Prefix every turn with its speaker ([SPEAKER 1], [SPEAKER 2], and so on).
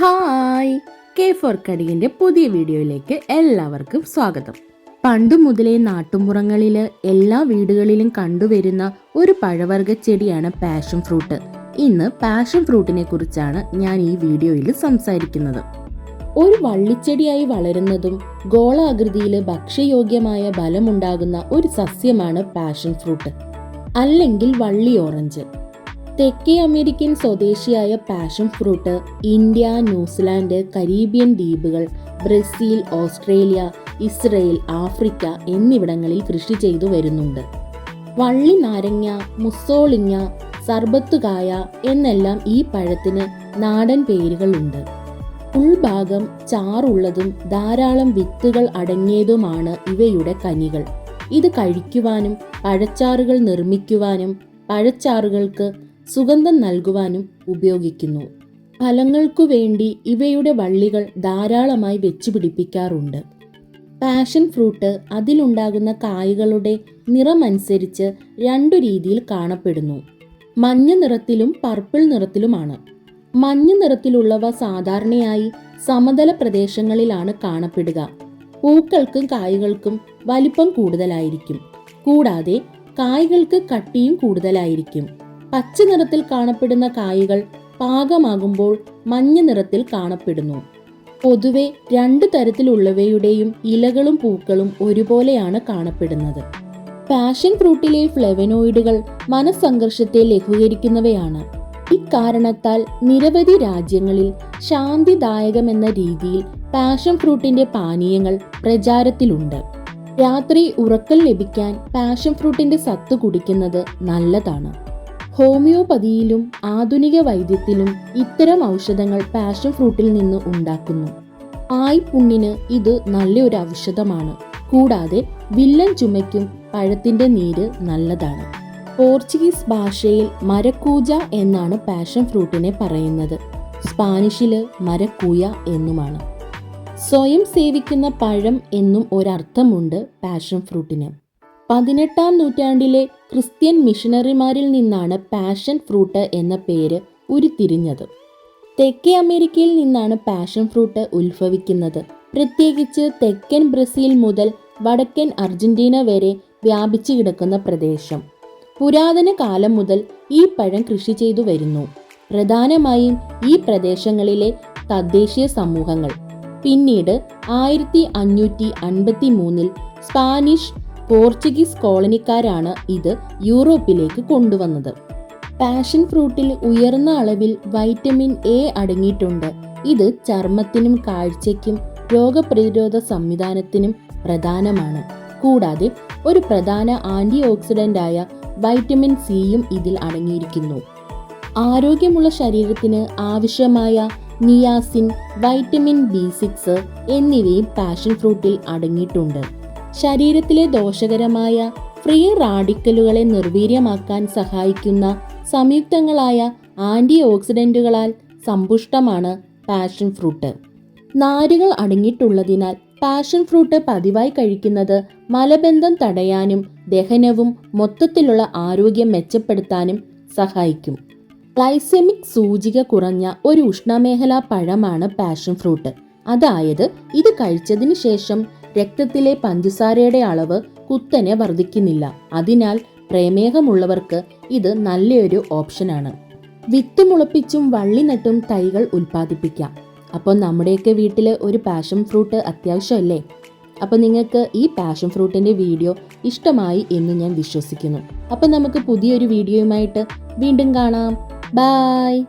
[SPEAKER 1] Hi. K four കടികിന്റെ പുതിയ വീഡിയോയിലേക്ക് എല്ലാവർക്കും സ്വാഗതം. പണ്ട് മുതലേ നാട്ടുമ്പുറങ്ങളിൽ എല്ലാ വീടുകളിലും കണ്ടുവരുന്ന ഒരു പഴവർഗ ചെടിയാണ് പാഷൻ ഫ്രൂട്ട്. ഇന്ന് പാഷൻ ഫ്രൂട്ടിനെ കുറിച്ചാണ് ഞാൻ ഈ വീഡിയോയിൽ സംസാരിക്കുന്നത്. ഒരു വള്ളിച്ചെടിയായി വളരുന്നതും ഗോളാകൃതിയിൽ ഭക്ഷ്യയോഗ്യമായ ബലമുണ്ടാകുന്ന ഒരു സസ്യമാണ് പാഷൻ ഫ്രൂട്ട്. അല്ലെങ്കിൽ വള്ളി ഓറഞ്ച്. തെക്കേ അമേരിക്കൻ സ്വദേശിയായ passion fruit India New Zealand Caribbean ദ്വീപുകൾ ബ്രസീൽ ഓസ്ട്രേലിയ ഇസ്രയേൽ ആഫ്രിക്ക എന്നിവിടങ്ങളിൽ കൃഷി ചെയ്തു വരുന്നുണ്ട്. വള്ളി നാരങ്ങ മുസോളിങ്ങ സർബത്തുകായ എന്നെല്ലാം ഈ പഴത്തിന് നാടൻ പേരുകളുണ്ട്. ഉൾഭാഗം ചാറുള്ളതും ധാരാളം വിത്തുകൾ അടങ്ങിയതുമാണ് ഇവയുടെ കനികൾ. ഇത് കഴിക്കുവാനും പഴച്ചാറുകൾ നിർമ്മിക്കുവാനും പഴച്ചാറുകൾക്ക് സുഗന്ധം നൽകുവാനും ഉപയോഗിക്കുന്നു. ഫലങ്ങൾക്കു വേണ്ടി ഇവയുടെ വള്ളികൾ ധാരാളമായി വെച്ചുപിടിപ്പിക്കാറുണ്ട്. പാഷൻ ഫ്രൂട്ട് അതിലുണ്ടാകുന്ന കായകളുടെ നിറമനുസരിച്ച് രണ്ടു രീതിയിൽ കാണപ്പെടുന്നു. മഞ്ഞ നിറത്തിലും പർപ്പിൾ നിറത്തിലുമാണ്. മഞ്ഞ നിറത്തിലുള്ളവ സാധാരണയായി സമതല പ്രദേശങ്ങളിലാണ് കാണപ്പെടുക. പൂക്കൾക്കും കായകൾക്കും വലിപ്പം കൂടുതലായിരിക്കും. കൂടാതെ കായകൾക്ക് കട്ടിയും കൂടുതലായിരിക്കും. പച്ച നിറത്തിൽ കാണപ്പെടുന്ന കായ്കൾ പാകമാകുമ്പോൾ മഞ്ഞ നിറത്തിൽ കാണപ്പെടുന്നു. പൊതുവെ രണ്ട് തരത്തിലുള്ളവയുടെയും ഇലകളും പൂക്കളും ഒരുപോലെയാണ് കാണപ്പെടുന്നത്. പാഷൻ ഫ്രൂട്ടിലെ ഫ്ലെവനോയിഡുകൾ മനസ്സംഘർഷത്തെ ലഘൂകരിക്കുന്നവയാണ്. ഇക്കാരണത്താൽ നിരവധി രാജ്യങ്ങളിൽ ശാന്തിദായകമെന്ന രീതിയിൽ പാഷൻ ഫ്രൂട്ടിന്റെ പാനീയങ്ങൾ പ്രചാരത്തിലുണ്ട്. രാത്രി ഉറക്കം ലഭിക്കാൻ പാഷൻ ഫ്രൂട്ടിന്റെ സത്ത് കുടിക്കുന്നത് നല്ലതാണ്. ഹോമിയോപ്പതിയിലും ആധുനിക വൈദ്യത്തിലും ഇത്തരം ഔഷധങ്ങൾ പാഷൻ ഫ്രൂട്ടിൽ നിന്ന് ഉണ്ടാക്കുന്നു. ആയി പുണ്ണിന് ഇത് നല്ലൊരു ഔഷധമാണ്. കൂടാതെ വില്ലൻ ചുമയ്ക്കും പഴത്തിന്റെ നീര് നല്ലതാണ്. പോർച്ചുഗീസ് ഭാഷയിൽ മരക്കൂജ എന്നാണ് പാഷൻ ഫ്രൂട്ടിനെ പറയുന്നത്. സ്പാനിഷിൽ മരക്കൂയ എന്നുമാണ്. സ്വയം സേവിക്കുന്ന പഴം എന്നും ഒരർത്ഥമുണ്ട് പാഷൻ ഫ്രൂട്ടിന്. പതിനെട്ടാം നൂറ്റാണ്ടിലെ ക്രിസ്ത്യൻ മിഷണറിമാരിൽ നിന്നാണ് പാഷൻ ഫ്രൂട്ട് എന്ന പേര് ഉരുത്തിരിഞ്ഞത്. തെക്കേ അമേരിക്കയിൽ നിന്നാണ് പാഷൻ ഫ്രൂട്ട് ഉത്ഭവിക്കുന്നത്. പ്രത്യേകിച്ച് തെക്കൻ ബ്രസീൽ മുതൽ വടക്കൻ അർജന്റീന വരെ വ്യാപിച്ചു കിടക്കുന്ന പ്രദേശം. പുരാതന കാലം മുതൽ ഈ പഴം കൃഷി ചെയ്തു വരുന്നു. പ്രധാനമായും ഈ പ്രദേശങ്ങളിലെ തദ്ദേശീയ സമൂഹങ്ങൾ. പിന്നീട് ആയിരത്തി അഞ്ഞൂറ്റി അൻപത്തി മൂന്നിൽ സ്പാനിഷ് പോർച്ചുഗീസ് കോളനിക്കാരാണ് ഇത് യൂറോപ്പിലേക്ക് കൊണ്ടുവന്നത്. പാഷൻ ഫ്രൂട്ടിൽ ഉയർന്ന അളവിൽ വൈറ്റമിൻ എ അടങ്ങിയിട്ടുണ്ട്. ഇത് ചർമ്മത്തിനും കാഴ്ചയ്ക്കും രോഗപ്രതിരോധ സംവിധാനത്തിനും പ്രധാനമാണ്. കൂടാതെ ഒരു പ്രധാന ആന്റി ഓക്സിഡന്റായ വൈറ്റമിൻ സിയും ഇതിൽ അടങ്ങിയിരിക്കുന്നു. ആരോഗ്യമുള്ള ശരീരത്തിന് ആവശ്യമായ നിയാസിൻ വൈറ്റമിൻ ബി സിക്സ് എന്നിവയും പാഷൻ ഫ്രൂട്ടിൽ അടങ്ങിയിട്ടുണ്ട്. ശരീരത്തിലെ ദോഷകരമായ ഫ്രീ റാഡിക്കലുകളെ നിർവീര്യമാക്കാൻ സഹായിക്കുന്ന സംയുക്തങ്ങളായ ആന്റി ഓക്സിഡന്റുകളാൽ സമ്പുഷ്ടമാണ് പാഷൻ ഫ്രൂട്ട് നാരുകൾ അടങ്ങിയിട്ടുള്ളതിനാൽ പാഷൻ ഫ്രൂട്ട് പതിവായി കഴിക്കുന്നത് മലബന്ധം തടയാനും ദഹനവും മൊത്തത്തിലുള്ള ആരോഗ്യം മെച്ചപ്പെടുത്താനും സഹായിക്കും. ഗ്ലൈസെമിക് സൂചിക കുറഞ്ഞ ഒരു ഉഷ്ണമേഖലാ പഴമാണ് പാഷൻ ഫ്രൂട്ട് അതായത് ഇത് കഴിച്ചതിന് ശേഷം രക്തത്തിലെ പഞ്ചസാരയുടെ അളവ് കുത്തനെ വർദ്ധിക്കുന്നില്ല. അതിനാൽ പ്രമേഹമുള്ളവർക്ക് ഇത് നല്ലൊരു ഓപ്ഷനാണ്. വിത്ത് മുളപ്പിച്ചും വള്ളി നട്ടും തൈകൾ ഉൽപ്പാദിപ്പിക്കാം. അപ്പോൾ നമ്മുടെയൊക്കെ വീട്ടിൽ ഒരു പാഷൻ ഫ്രൂട്ട് അത്യാവശ്യമല്ലേ? അപ്പോൾ നിങ്ങൾക്ക് ഈ പാഷൻ ഫ്രൂട്ടിന്റെ വീഡിയോ ഇഷ്ടമായി എന്ന് ഞാൻ വിശ്വസിക്കുന്നു. അപ്പോൾ നമുക്ക് പുതിയൊരു വീഡിയോയുമായിട്ട് വീണ്ടും കാണാം. ബായ്